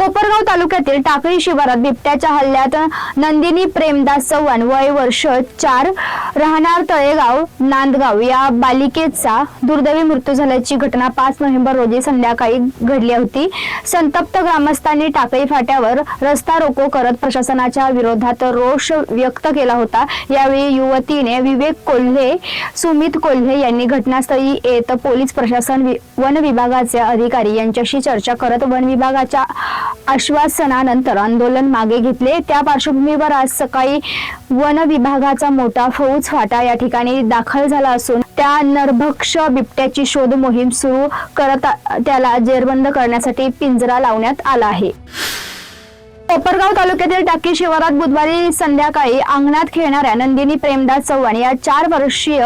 कोपरगाव तालुक्यातील टाकळी शिवारात बिबट्याच्या हल्ल्यात नंदिनी प्रेमदास चव्हाण वय वर्ष चार राहणार तळेगाव नांदगाव या बालिकेचा दुर्दैवी मृत्यू झाल्याची घटना पाच नोव्हेंबर रोजी संध्याकाळी घडली होती. संतप्त ग्रामस्थांनी टाकळी फाट्यावर रस्ता रोको करत प्रशासनाच्या विरोधात रोष व्यक्त केला होता. यावेळी युवतीने विवेक कोल्हे सुमित कोल्हे यांनी घटनास्थळी येत पोलीस प्रशासन वन विभागाचे अधिकारी यांच्याशी चर्चा करत वन विभागाच्या आश्वासनानंतर आंदोलन मागे घेतले. त्या पार्श्वभूमीवर आज सकाळी वन विभागाचा मोठा फौज फाटा या ठिकाणी दाखल झाला असून त्या नरभक्ष बिबट्याची शोध मोहीम सुरू करत त्याला जेरबंद करण्यासाठी पिंजरा लावण्यात आला आहे. कोपरगाव तालुक्यातील टाकी शिवारात बुधवारी संध्याकाळी अंगणात खेळणाऱ्या नंदिनी प्रेमदास चव्हाण या चार वर्षीय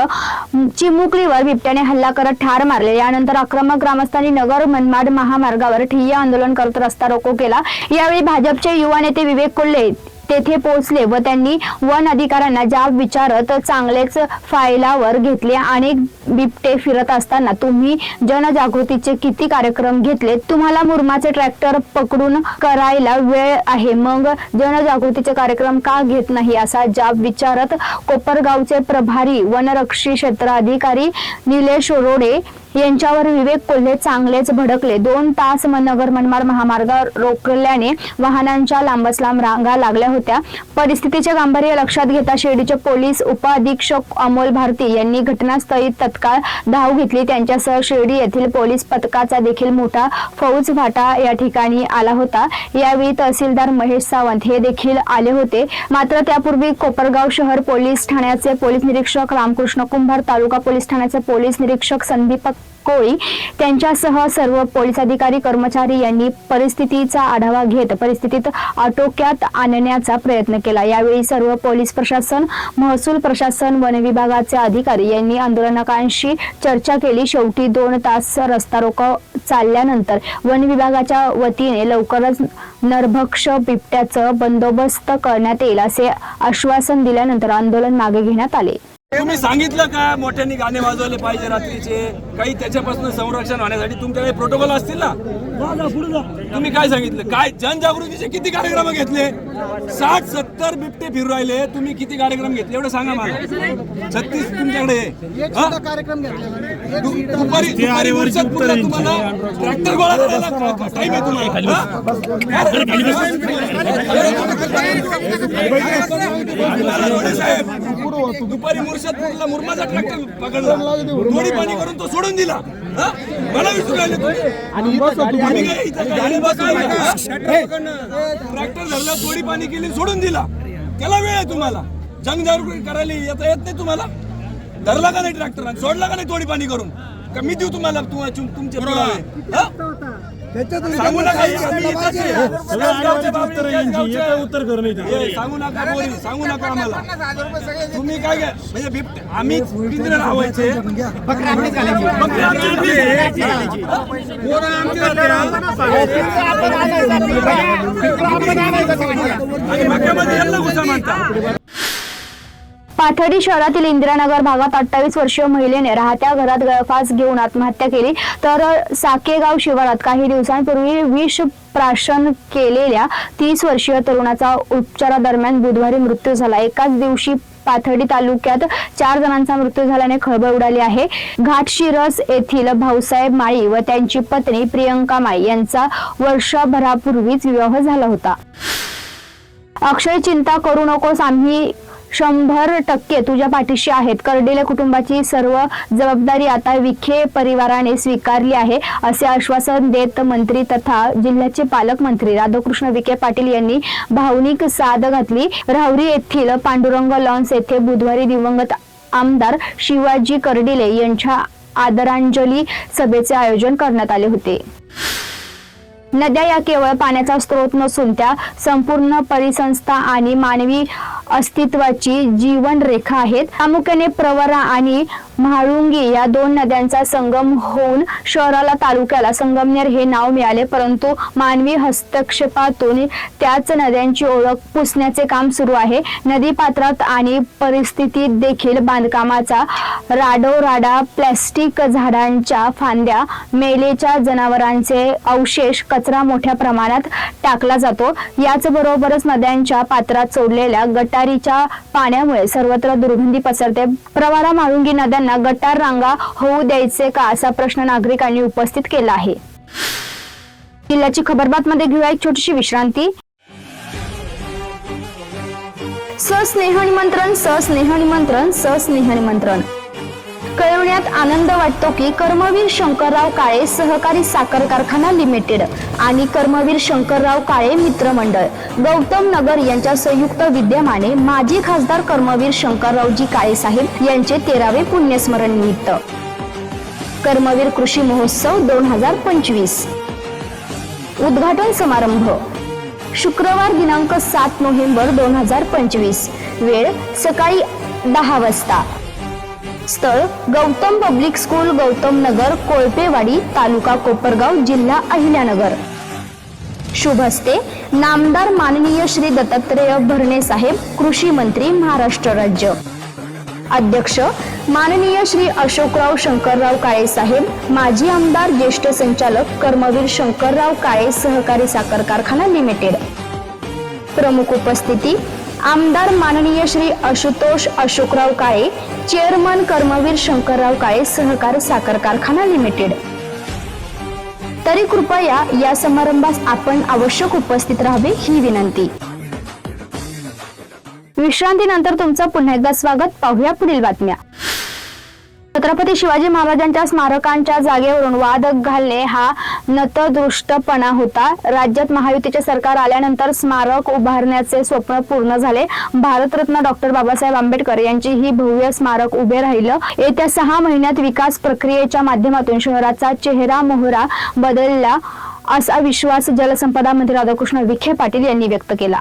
चिमुकलीवर बिबट्याने हल्ला करत ठार मारले. यानंतर आक्रमक ग्रामस्थांनी नगर मनमाड महामार्गावर ठिय्या आंदोलन करत रस्ता रोको केला. यावेळी भाजपचे युवा नेते विवेक कोल्हे तेथे पोहोचले व त्यांनी वन अधिकाऱ्यांना जाब विचारत चांगलेच फायलावर घेतले आणि बिबटे फिरत असताना तुम्ही जनजागृतीचे किती कार्यक्रम घेतले? तुम्हाला मुरमाचे ट्रॅक्टर पकडून करायला वेळ आहे. मग जनजागृतीचे कार्यक्रम का घेत नाही असा जाब विचारत कोपरगावचे प्रभारी वनरक्षी क्षेत्राधिकारी निलेश रोडे यांच्यावर विवेक कोल्हे चांगलेच भडकले. दोन तास नगर मनमाड महामार्ग रोखल्याने वाहनांच्या लांबच लांब रांगा लागल्या होत्या. परिस्थितीचे गांभीर्य लक्षात घेता शिर्डीचे पोलीस उपअधीक्षक अमोल भारती यांनी घटनास्थळी तत्काळ धाव घेतली. त्यांच्यासह शिर्डी येथील पोलीस पथकाचा देखील मोठा फौज फाटा या ठिकाणी आला होता. यावेळी तहसीलदार महेश सावंत हे देखील आले होते. मात्र त्यापूर्वी कोपरगाव शहर पोलीस ठाण्याचे पोलीस निरीक्षक रामकृष्ण कुंभार तालुका पोलीस ठाण्याचे पोलीस निरीक्षक संदीप कोळी त्यांच्यासह सर्व पोलीस अधिकारी कर्मचारी यांनी परिस्थितीचा आढावा घेत परिस्थितीत आटोक्यात आणण्याचा प्रयत्न केला. यावेळी सर्व पोलीस प्रशासन महसूल प्रशासन वन विभागाचे अधिकारी यांनी आंदोलनकांशी चर्चा केली. शेवटी दोन तास रस्ता रोको चालल्यानंतर वन विभागाच्या वतीने लवकरच नरभक्ष बिबट्याचं बंदोबस्त करण्यात येईल असे आश्वासन दिल्यानंतर आंदोलन मागे घेण्यात आले. तुम्ही सांगितलं का मोठ्यांनी गाणे वाजवले पाहिजे रात्रीचे काही त्याच्यापासून संरक्षण होण्यासाठी तुमच्याकडे प्रोटोकॉल असतील ना तुम्ही काय सांगितलं काय जनजागृतीचे किती कार्यक्रम घेतले साठ सत्तर बिबटे फिरू राहिले तुम्ही किती कार्यक्रम घेतले एवढं सांगा मला छत्तीस तुमच्याकडे. हा? तुम्हाला ट्रॅक्टर गोळा करायला टाइम आहे तुम्हाला साहेब, दुपारी मुर्शदपूरला मुरमाचा ट्रॅक्टर पकडला. गोडी पाणी करून तो सोडून दिला. हा? मला विचारू राहिले तुम्ही. आम्ही काय इथं गाडी बसवली. का? ट्रॅक्टर धरला गोडी पाणी केली सोडून दिला. त्याला वेळ आहे तुम्हाला. जंग जागृती करायला येता येत नाही तुम्हाला. धरला का नाही ट्रॅक्टर आणि सोडला का नाही तोडी पाणी करून? का मी देऊ तुम्हाला तुम्हा- तुम- तुमचे पुरावे? हा? सांगू नका त्याच गावचे. हे, सांगू नका सांगू नका आम्हाला. तुम्ही काय काय म्हणजे बिबटे आम्ही पिंजरे लावायचे. मक्यामध्ये यांना घुसा म्हणता पाथर्डी शहरातील इंदिरानगर भागात अठ्ठावीस वर्षीय महिलेने राहत्या घरात गळफास घेऊन आत्महत्या केली. तर साकेगाव शिवारात काही दिवसांपूर्वी विष प्राशन केलेल्या तीस वर्षीय तरुणाचा उपचारादरम्यान बुधवारी मृत्यू झाला. एकाच दिवशी पाथर्डी तालुक्यात चार जणांचा मृत्यू झाल्याने खळबळ उडाली आहे. घाटशिरस येथील भाऊसाहेब माळी व त्यांची पत्नी प्रियंका माळी यांचा वर्षभरापूर्वीच विवाह झाला होता. अक्षय चिंता करू नकोस आम्ही शंभर टक्के तुझ्या पाठीशी आहेत. कर्डिले कुटुंबाची सर्व जबाबदारी आता विखे परिवाराने स्वीकारली आहे असे आश्वासन देत मंत्री तथा जिल्ह्याचे पालकमंत्री राधाकृष्ण विखे पाटील यांनी भावनिक साद घातली. राहुरी येथील पांडुरंग लॉन्स येथे बुधवारी दिवंगत आमदार शिवाजी कर्डिले यांच्या आदरांजली सभेचे आयोजन करण्यात आले होते. नद्या या केवळ पाण्याचा स्रोत नसून त्या संपूर्ण परिसंस्था आणि मानवी अस्तित्वाची जीवनरेखा आहेत. प्रामुख्याने प्रवरा आणि म्हाळुंगी या दोन नद्यांचा संगम होऊन शहराला तालुक्याला संगमनेर हे नाव मिळाले. परंतु मानवी हस्तक्षेपातून त्याच नद्यांची ओळख पुसण्याचे काम सुरू आहे. नदी पात्रात आणि परिस्थितीत देखील बांधकामाचा राडोराडा प्लॅस्टिक झाडांच्या फांद्या मेलेच्या जनावरांचे अवशेष कचरा मोठ्या प्रमाणात टाकला जातो. याचबरोबरच नद्यांच्या पात्रात सोडलेल्या गट गटारीच्या पाण्यामुळे सर्वत्र दुर्गंधी पसरते. प्रवारा माळुंगी नद्यांना गटार रांगा होऊ द्यायचे का असा प्रश्न नागरिकांनी उपस्थित केला आहे. जिल्ह्याची खबरबात मध्ये घेऊया एक छोटीशी विश्रांती. सस्नेह निमंत्रण सस्नेह निमंत्रण सस्नेह निमंत्रण. कळवण्यात आनंद वाटतो की कर्मवीर शंकरराव काळे सहकारी साखर कारखाना लिमिटेड आणि कर्मवीर शंकरराव काळे मित्रमंडळ गौतम नगर यांच्या संयुक्त विद्यमाने माजी खासदार कर्मवीर शंकररावजी काळे साहेब यांचे तेरावे पुण्यस्मरण निमित्त. कर्मवीर कृषी महोत्सव दोन हजार पंचवीस. उद्घाटन समारंभ. शुक्रवार दिनांक सात नोव्हेंबर दोन हजार पंचवीस. वेळ सकाळी दहा वाजता. स्थळ गौतम पब्लिक स्कूल गौतम नगर कोळपेवाडी तालुका कोपरगाव जिल्हा अहिल्यानगर. शुभ हस्ते नामदार माननीय श्री दत्तात्रेय भरणे साहेब कृषी मंत्री महाराष्ट्र राज्य. अध्यक्ष माननीय श्री अशोकराव शंकरराव काळे साहेब माजी आमदार ज्येष्ठ संचालक कर्मवीर शंकरराव काळे सहकारी साखर कारखाना लिमिटेड. प्रमुख उपस्थिती आमदार माननीय श्री आशुतोष अशोकराव काळे चेअरमन कर्मवीर शंकरराव काळे सहकार साखर कारखाना लिमिटेड. तरी कृपया या समारंभास आपण आवश्यक उपस्थित राहावे ही विनंती. विश्रांतीनंतर तुमचं पुन्हा एकदा स्वागत. पाहूया पुढील बातम्या. छत्रपती शिवाजी महाराजांच्या स्मारकांच्या जागेवरून वाद घालणे हा नतदृष्टपणा होता. राज्यात महायुतीचे सरकार आल्यानंतर स्मारक उभारण्याचे स्वप्न पूर्ण झाले. भारतरत्न डॉक्टर बाबासाहेब आंबेडकर यांची ही भव्य स्मारक उभे राहिलं. येत्या सहा महिन्यात विकास प्रक्रियेच्या माध्यमातून शहराचा चेहरा मोहरा बदलला असा विश्वास जलसंपदा मंत्री राधाकृष्ण विखे पाटील यांनी व्यक्त केला.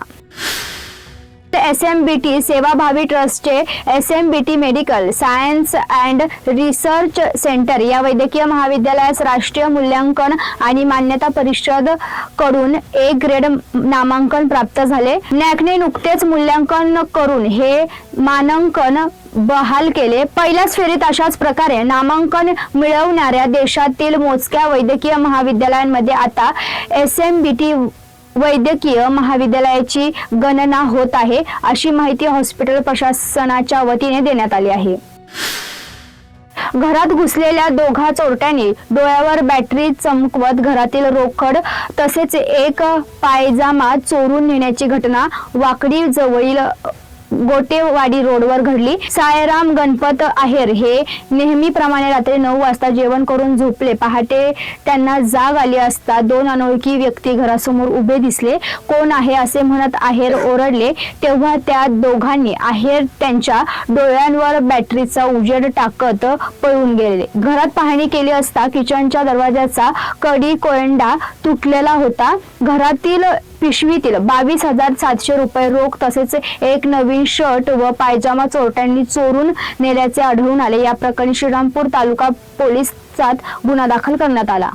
एस एम बी टी सेवाभावी ट्रस्टचे S M B T medical science and research centre या वैद्यकीय महाविद्यालयास राष्ट्रीय मूल्यांकन आणि मान्यता परिषदकडून ए ग्रेड नामांकन प्राप्त झाले. नॅकने नुकतेच मूल्यांकन करून हे मानांकन बहाल केले. पहिल्याच फेरीत अशाच प्रकारे नामांकन मिळवणाऱ्या देशातील मोजक्या वैद्यकीय महाविद्यालयांमध्ये आता एस एम बी टी वैद्यकीय महाविद्यालयाची गणना होत आहे अशी माहिती हॉस्पिटल प्रशासनाच्या वतीने देण्यात आली आहे. घरात घुसलेल्या दोघा चोरट्यांनी डोळ्यावर बॅटरी चमकवत घरातील रोकड तसेच एक पायजामा चोरून नेण्याची घटना वाकडी जवळील गोटेवाडी रोडवर घडली. सायराम गणपत आहेर हे नेहमीप्रमाणे रात्री नऊ वाजता जेवण करून झोपले. पहाटे त्यांना जाग आली असता दोन अनोळखी व्यक्ती घरासमोर उभे दिसले. कोण आहे असे म्हणत आहेर ओरडले. तेव्हा त्या दोघांनी आहेर त्यांच्या डोळ्यांवर बॅटरीचा उजेड टाकत पळून गेले. घरात पाहणी केली असता किचनच्या दरवाजाचा कडी कोयंडा तुटलेला होता. घरातील पिशवीतील बावीस हजार सातशे रुपये रोख तसेच एक नवीन शर्ट व पायजामा चोरट्यांनी चोरून नेल्याचे आढळून आले. या प्रकरणी श्रीरामपूर तालुका पोलिसात गुन्हा दाखल करण्यात आला.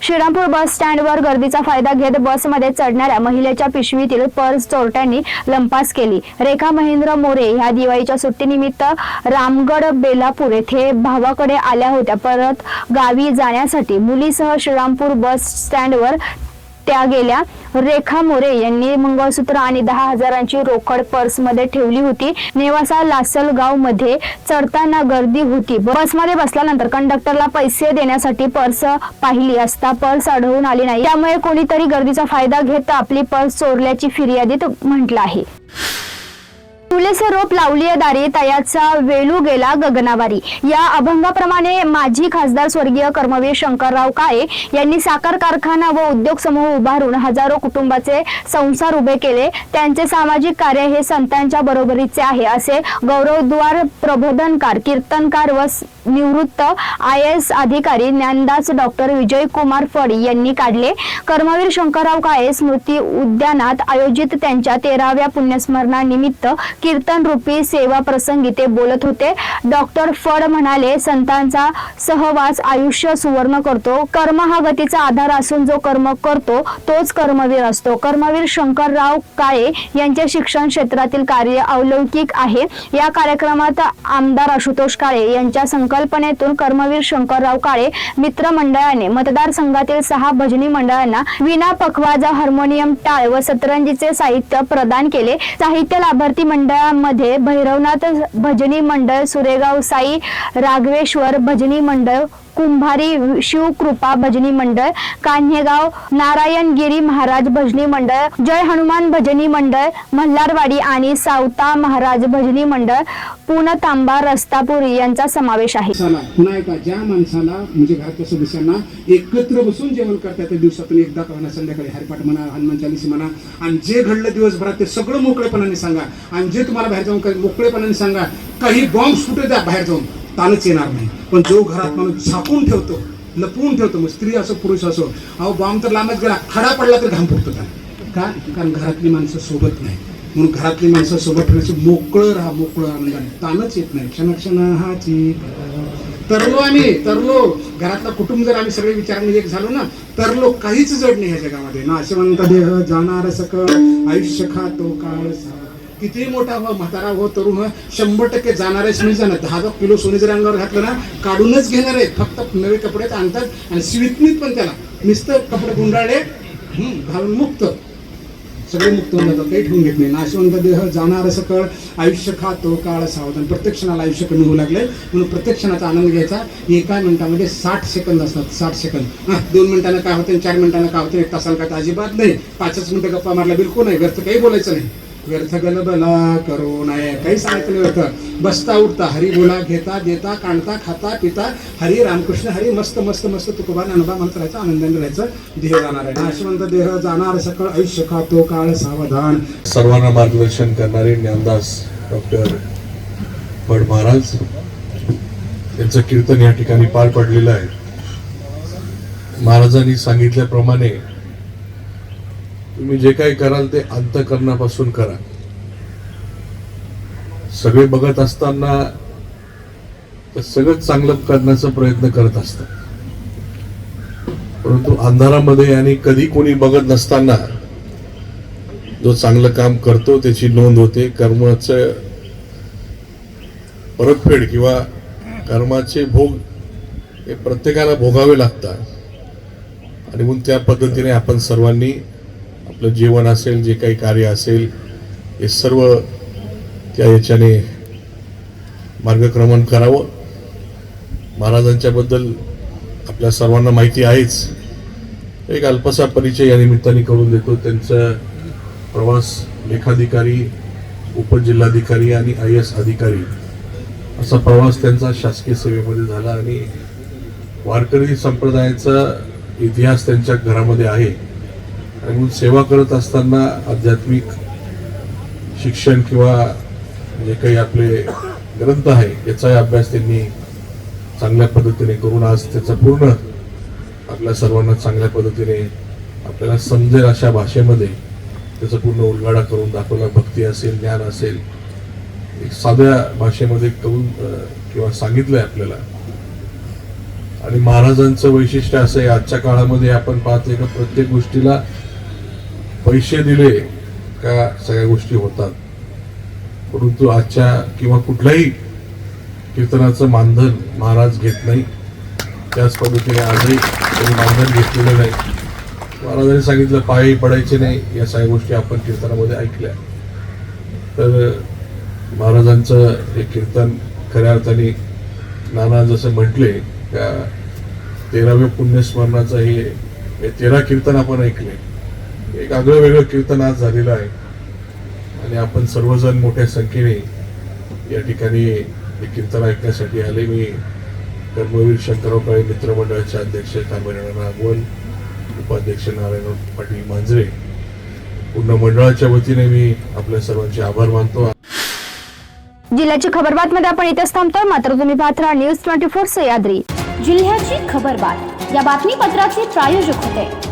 श्रीरामपूर बस स्टँडवर गर्दीचा फायदा घेत बसमध्ये चढणाऱ्या महिलेच्या पिशवीतील पर्स चोरट्यांनी लंपास केली. रेखा महेंद्र मोरे ह्या दिवाळीच्या सुट्टीनिमित्त रामगड बेलापूर येथे भावाकडे आल्या होत्या. परत गावी जाण्यासाठी मुलीसह श्रीरामपूर बस स्टँडवर त्या गेल्या. रेखा मोरे यांनी मंगळसूत्र आणि दहा हजारांची रोकड पर्समध्ये ठेवली होती. नेवासा लासलगावमध्ये चढताना गर्दी होती. बसमध्ये बसल्यानंतर कंडक्टरला पैसे देण्यासाठी पर्स पाहिली असता पर्स आढळून आली नाही. त्यामुळे कोणीतरी गर्दीचा फायदा घेत आपली पर्स चोरल्याची फिर्यादीत म्हटलं आहे. तुलेसे रोप लावली दारी तयाचा वेलू गेला गगनावारी. या अभंगाप्रमाणे माजी खासदार स्वर्गीय कर्मवीर शंकरराव काळे यांनी साखर कारखाना व उद्योग समूह उभारून हजारो कुटुंबाचे संसार उभे केले. त्यांचे सामाजिक कार्य हे संतांच्या बरोबरीचे आहे असे गौरवद्वार प्रबोधनकार कीर्तनकार व निवृत्त आय एस अधिकारी ज्ञानदास डॉक्टर विजय कुमार फड यांनी काढले. कर्मवीर शंकरराव काळे स्मृती उद्यानात आयोजित त्यांच्या तेराव्या पुण्यस्मरणानिमित्त कीर्तन रूपी सेवा प्रसंगी ते बोलत होते. डॉक्टर फड म्हणाले संतांचा सहवास आयुष्य सुवर्ण करतो. कर्म हा गतीचा आधार असून जो कर्म करतो तोच कर्मवीर असतो. कर्मवीर शंकरराव काळे यांचे शिक्षण क्षेत्रातील कार्य अवलौकिक आहे. या कार्यक्रमात आमदार आशुतोष काळे यांच्या संकल्पनेतून कर्मवीर शंकरराव काळे मित्र मंडळाने मतदारसंघातील सहा भजनी मंडळांना विना पखवाजा हार्मोनियम टाळ व सतरंजीचे साहित्य प्रदान केले. साहित्य लाभार्थी मंडळ मंडळामध्ये भैरवनाथ भजनी मंडळ सुरेगाव साई राघवेश्वर भजनी मंडळ कुंभारी शिवकृपा भजनी मंडळ कान्हेगाव नारायणगिरी महाराज भजनी मंडळ जय हनुमान भजनी मंडळ मल्हारवाडी आणि सावता महाराज भजनी मंडळ पुनतांबा रस्तापुरी यांचा समावेश आहे. पुन्हा एकदा ज्या माणसाला म्हणजे घरातल्या सदस्यांना एकत्र बसून जेवण करता येतं दिवसातून एकदा का संध्याकाळी हरिपाठ म्हणा हनुमान चालीस म्हणा आणि जे घडलं दिवसभरात ते सगळं मोकळेपणाने सांगा. आणि जे तुम्हाला बाहेर जाऊन मोकळेपणाने सांगा काही बॉम्ब फुटे द्या बाहेर जाऊन. ताणच येणार नाही. पण जो घरात माणूस झाकून ठेवतो लपवून ठेवतो मग स्त्री असो पुरुष असो अहो बॉम्ब तर लांबच गेला खडा पडला तर घाम फुटतो त्याला. का? कारण घरातली माणसं सोबत नाही. म्हणून घरातली माणसं सोबत ठेवण्याचं मोकळं राहा मोकळं आनंदाने म्हणजे ताणच येत नाही. क्षण क्षण हाची तरलो आम्ही तरलो. घरातलं कुटुंब जर आम्ही सगळे विचारांनी एक झालो ना तरलो काहीच जड नाही ह्या जगामध्ये ना असे म्हणता देह जाणार सक आयुष्य खातो काळ सा किती मोठा व्हा म्हातारा हो तरुण हो शंभर टक्के जाणारच नाही जाणार. दहा दहा किलो सोने जर अंगावर घातलं ना काढूनच घेणार आहे. फक्त नवे कपडे आणतात आणि स्वीतनीत पण त्याला. नुसतं कपडे गुंडाळे घालून मुक्त. सगळे मुक्त होऊन जातात काही ठेवून घेत नाही. नाशवंत देह जाणार सकळ आयुष्य खातो काळ सावधान. प्रत्येक क्षणाला आयुष्य कमी होऊ लागले म्हणून प्रत्येक क्षणाचा आनंद घ्यायचा. एका मिनिटामध्ये साठ सेकंद असतात साठ सेकंद. हां दोन मिनिटानं काय होतं चार मिनिटानं काय होतं एक तासाला काय तर अजिबात नाही. पाचच मिनिटं गप्पा मारला बिलकुल नाही. व्यर्थ काही बोलायचं नाही. व्यर्थ गलबला करू नये. काही सांगितलं नाही व्यर्थ. बसता उठता हरी बोला घेता देता काढता खाता पिता हरी रामकृष्ण हरी मस्त मस्त मस्त तुकोबा अनुभव म्हणत राहायचा आनंदाने राहायचं देह जाणार आहे. नाशवंत देह जाणार सकळ आयुष्य खातो काळ सावधान. सर्वांना मार्गदर्शन करणारे ज्ञानदास डॉक्टर भट महाराज यांचं कीर्तन या ठिकाणी पार पडलेलं आहे. महाराजांनी सांगितल्याप्रमाणे तुम्ही जे काही कराल ते अंतकरणापासून करा. सगळे बघत असताना ते सगळं चांगलं करण्याचा प्रयत्न करत असतात. परंतु अंधारामध्ये आणि कधी कोणी बघत नसताना जो चांगलं काम करतो त्याची नोंद होते. कर्माचं परतफेड किंवा कर्माचे भोग हे प्रत्येकाला भोगावे लागतात. आणि म्हणून त्या पद्धतीने आपण सर्वांनी आपलं जीवन असेल जे काही कार्य असेल हे सर्व त्या याच्याने मार्गक्रमण करावं. महाराजांच्याबद्दल आपल्या सर्वांना माहिती आहेच. एक अल्पसा परिचय या निमित्ताने करून देतो. त्यांचा प्रवास लेखाधिकारी उपजिल्हाधिकारी आणि आय एस अधिकारी असा प्रवास त्यांचा शासकीय सेवेमध्ये झाला आणि वारकरी संप्रदायाचा इतिहास त्यांच्या घरामध्ये आहे. आणि म्हणून सेवा करत असताना आध्यात्मिक शिक्षण किंवा जे काही आपले ग्रंथ आहे याचाही अभ्यास त्यांनी चांगल्या पद्धतीने करून आज त्याचा पूर्ण आपल्या सर्वांना चांगल्या पद्धतीने आपल्याला समजेल अशा भाषेमध्ये त्याचा पूर्ण उलगाडा करून दाखवला. भक्ती असेल ज्ञान असेल एक साध्या भाषेमध्ये करून किंवा सांगितलं आहे आपल्याला. आणि महाराजांचं वैशिष्ट्य असं आहे आजच्या काळामध्ये आपण पाहतोय का प्रत्येक गोष्टीला पैसे दिले का सगळ्या गोष्टी होतात. परंतु आजच्या किंवा कुठल्याही कीर्तनाचं मानधन महाराज घेत नाही. त्याच पद्धतीने आजही त्यांनी मानधन घेतलेलं नाही. महाराजांनी सांगितलं पायी पडायचे नाही या सगळ्या गोष्टी आपण कीर्तनामध्ये ऐकल्या. तर महाराजांचं हे कीर्तन खऱ्या अर्थाने नाना जसं म्हटले का तेराव्या पुण्यस्मरणाचं हे हे तेरा कीर्तन आपण ऐकले. एक आगळं वेगळं कीर्तन आज झालेलं आहे. आणि आपण सर्वजण मोठ्या संख्येने या ठिकाणी हे कीर्तन ऐकण्यासाठी आले. मी कर्मवीर शंकरराव काळे मित्रमंडळाचे अध्यक्ष तामिळनाडू नागवल उपाध्यक्ष नारायण पाटील मांजरे. पूर्ण मंडळाच्या वतीने मी आपल्या सर्वांचे आभार मानतो. जिल्ह्याची खबर बातमध्ये आपण इथेच थांबतो मात्र तुम्ही पाहत राहा न्यूज ट्वेंटी फोर सह्याद्री जिल्ह्याची खबरबात या बातमीपत्राचे प्रायोजक होते.